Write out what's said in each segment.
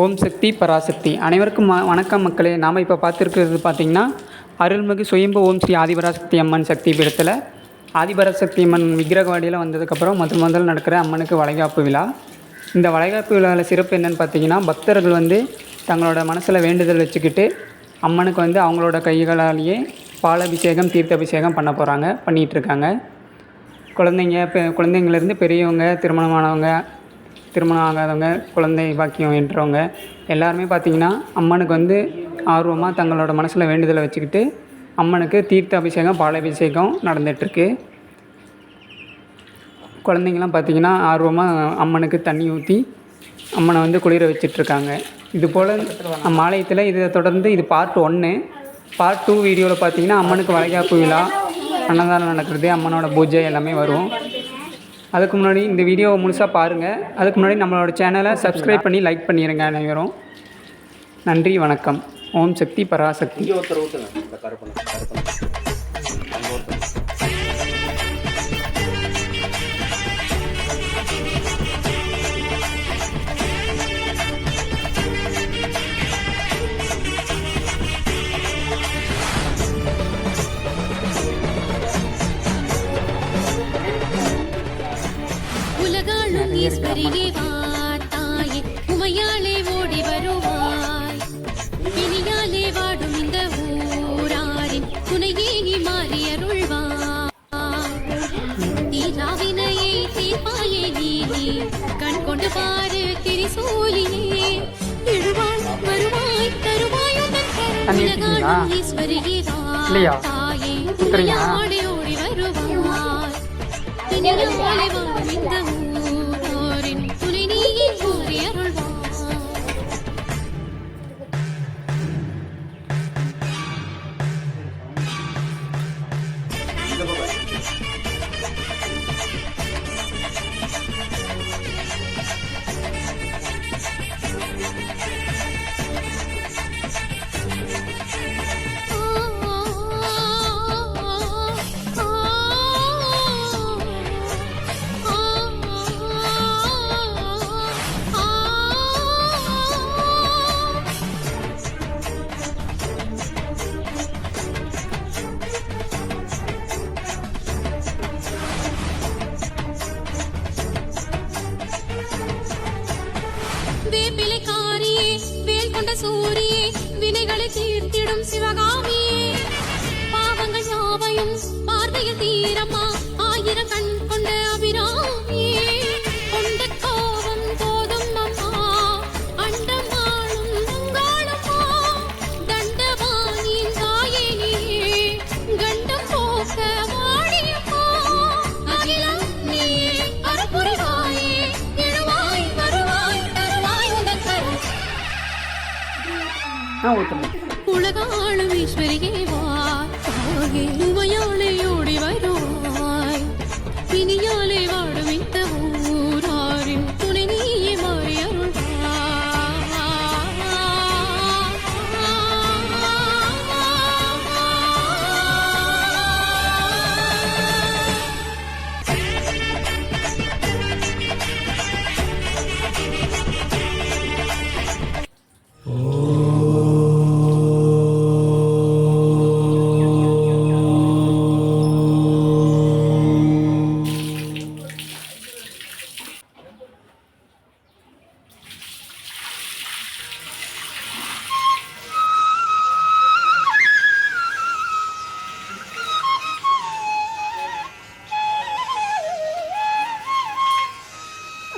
ஓம் சக்தி பராசக்தி. அனைவருக்கும் வணக்கம் மக்களே. நாம் இப்போ பார்த்துருக்கிறது பார்த்திங்கன்னா அருள்மிகு சுயம்பு ஓம் ஸ்ரீ ஆதிபராசக்தி அம்மன் சக்தி பீடத்தில். ஆதிபராசக்தி அம்மன் விக்கிரகவாடியில் வந்ததுக்கப்புறம் முதல் முதல் நடக்கிற அம்மனுக்கு வளைகாப்பு விழா. இந்த வளைகாப்பு விழாவில் சிறப்பு என்னென்னு பார்த்தீங்கன்னா பக்தர்கள் வந்து தங்களோட மனசில் வேண்டுதல் வச்சுக்கிட்டு அம்மனுக்கு வந்து அவங்களோட கைகளாலேயே பாலாபிஷேகம் தீர்த்தாபிஷேகம் பண்ண போகிறாங்க பண்ணிகிட்ருக்காங்க குழந்தைங்க பெ குழந்தைங்கள்லேருந்து பெரியவங்க திருமணமானவங்க திருமணம் ஆகாதவங்க குழந்தை பாக்கியம் என்றவங்க எல்லாருமே பார்த்திங்கன்னா அம்மனுக்கு வந்து ஆர்வமாக தங்களோட மனசில் வேண்டுதலை வச்சுக்கிட்டு அம்மனுக்கு தீர்த்த அபிஷேகம் பாலாபிஷேகம் நடந்துகிட்ருக்கு குழந்தைங்களாம் பார்த்திங்கன்னா ஆர்வமாக அம்மனுக்கு தண்ணி ஊற்றி அம்மனை வந்து குளிர வச்சிட்ருக்காங்க இது போல் நம்ம ஆலயத்தில் இதை தொடர்ந்து இது பார்ட் ஒன்று பார்ட் டூ வீடியோவில் பார்த்தீங்கன்னா அம்மனுக்கு வளைகாப்பு விழா அன்னதானம் நடக்கிறது அம்மனோட பூஜை எல்லாமே வரும். அதுக்கு முன்னாடி இந்த வீடியோவை முழுசாக பாருங்கள் அதுக்கு முன்னாடி நம்மளோட சேனலை சப்ஸ்கிரைப் பண்ணி லைக் பண்ணிடுங்க அனைவரும். நன்றி வணக்கம். ஓம் சக்தி பராசக்தி. தாயே உமையாலே ஓடி வருவாய் பிணியாலே வாடும் இந்த ஊராரின் துணையே நீ மாறி அருள்வாய் தீராவினையை தீர்ப்பாயே நீ நீ கண் கொண்டு பாரு திரிசூலியே எழுவாய் வருவாய் தருவாய் உந்தன் கரம். தண்ணி ஊத்திட்டீங்களா? உலகாளும் ஈஸ்வரியே வா இல்லையா? தாயே ஊத்துறீங்களா? உமையாலே ஓடி வருவாய் வாடும் கொண்ட சூரியே வினைகளை தீர்த்திடும் சிவகாமியே. பாவங்கள் யாவையும் பார்வையில் தீரம்மா ஆயிரம் கண் கொண்ட அபிராமியே ஊற்றணும் உலகாளும் ஈஸ்வரியே வா உமையாலே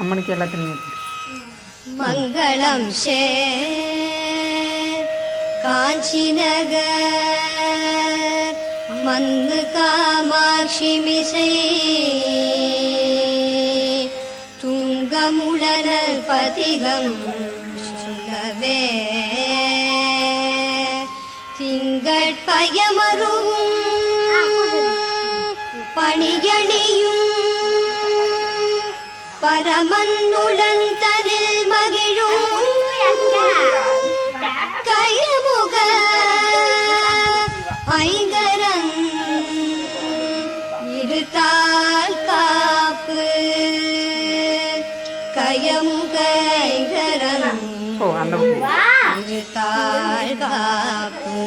அம்மனுக்கு எல்லாத்தையும் மங்களம் ஷே காஞ்சி நகர் மந்து காமாட்சி மிசை. துங்கமுடனல் பதிகம் சொல்லவே. திங்கட்பயமரும் பரமன்னுளந்தனில் மகிழும் கயமுக ஐங்கரன் இருத்தால் காப்பு கயமுக ஐங்கரன். தாழ் காப்பு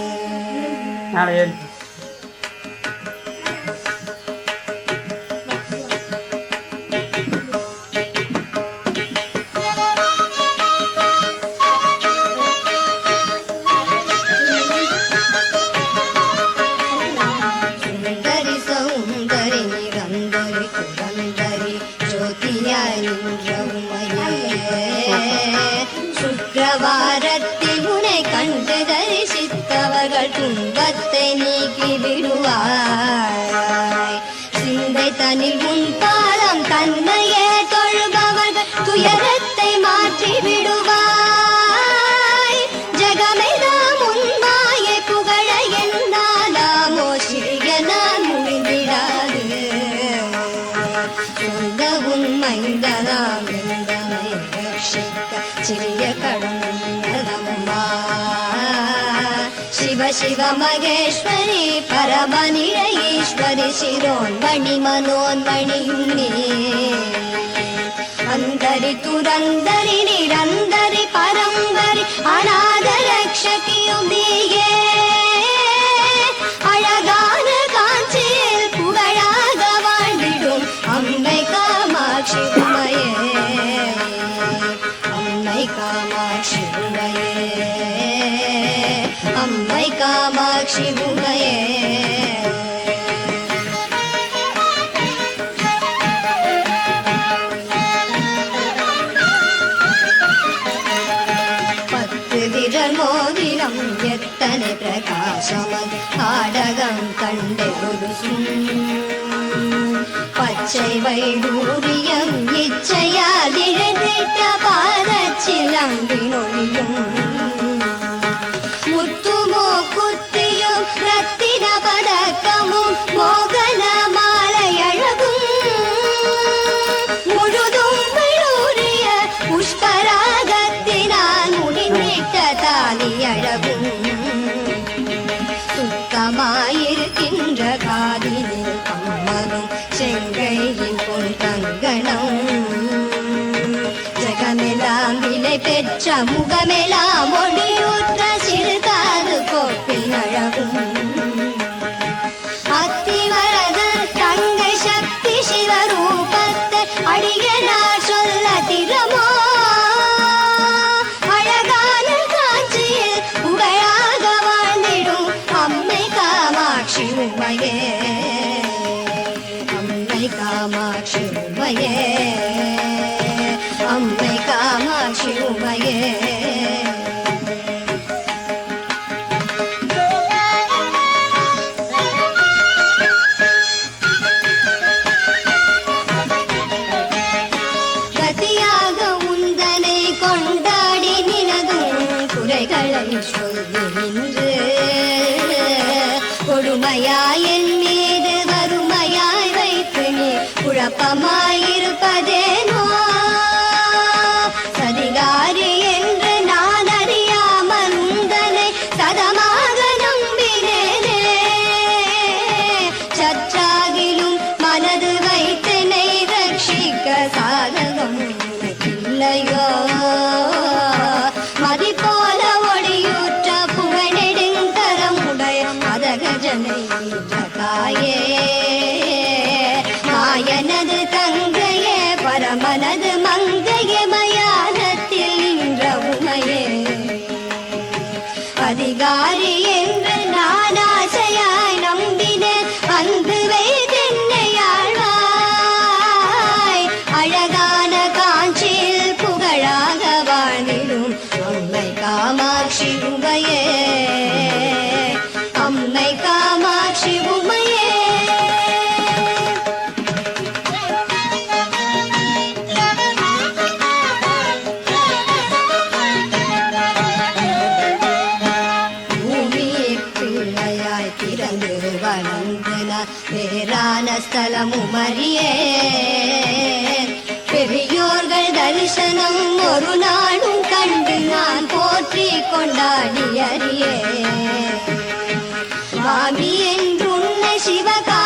உங்கள் துன்பத்தை நீக்கி விடுவாய். சிந்தை தனில் உன் பாதம் தன்னையே தொழுபவர்கள் துயரத்தை மாற்றி விடுவாய். ஜகமெல்லாம் உன் மாயை புகழ என்னாலாமோ? சிறிய நான் முடிந்திடாது சொந்த உண்மைந்ததாம் எந்தனை சிறிய शिव महेश्वरी परमनिरयेश्वरि शिरोन्मणि मनोन्मणियुन्मे अन्तरि तुरन्दरि निरन्तरि परम பிரகாசமது ஆடகம் கண்டு ஒரு பச்சை வைடூரியம் இச்சைய விலை பெற்ற நின்று கொடுமையாய் என் மீது வறுமையாய் வைத்து நீ குழப்பமாயிருப்பதேனோ? ரட்சிக்க சாதகம் உனக்கில்லையோ மதி போல ஒளியூற்ற புகழெடுங்கரமுடைய மதகஜனை தாயே. மாயனது தங்கையே பரமனது மங்கையே மயானத்தில் நின்ற உமையே. தலமும் ஸ்தலமும் அறியே பெரியோர்கள் தரிசனம் ஒரு நாளும் கண்டு நான் போற்றி கொண்டாடி அறியே மாமி என்றுன்னை சிவகா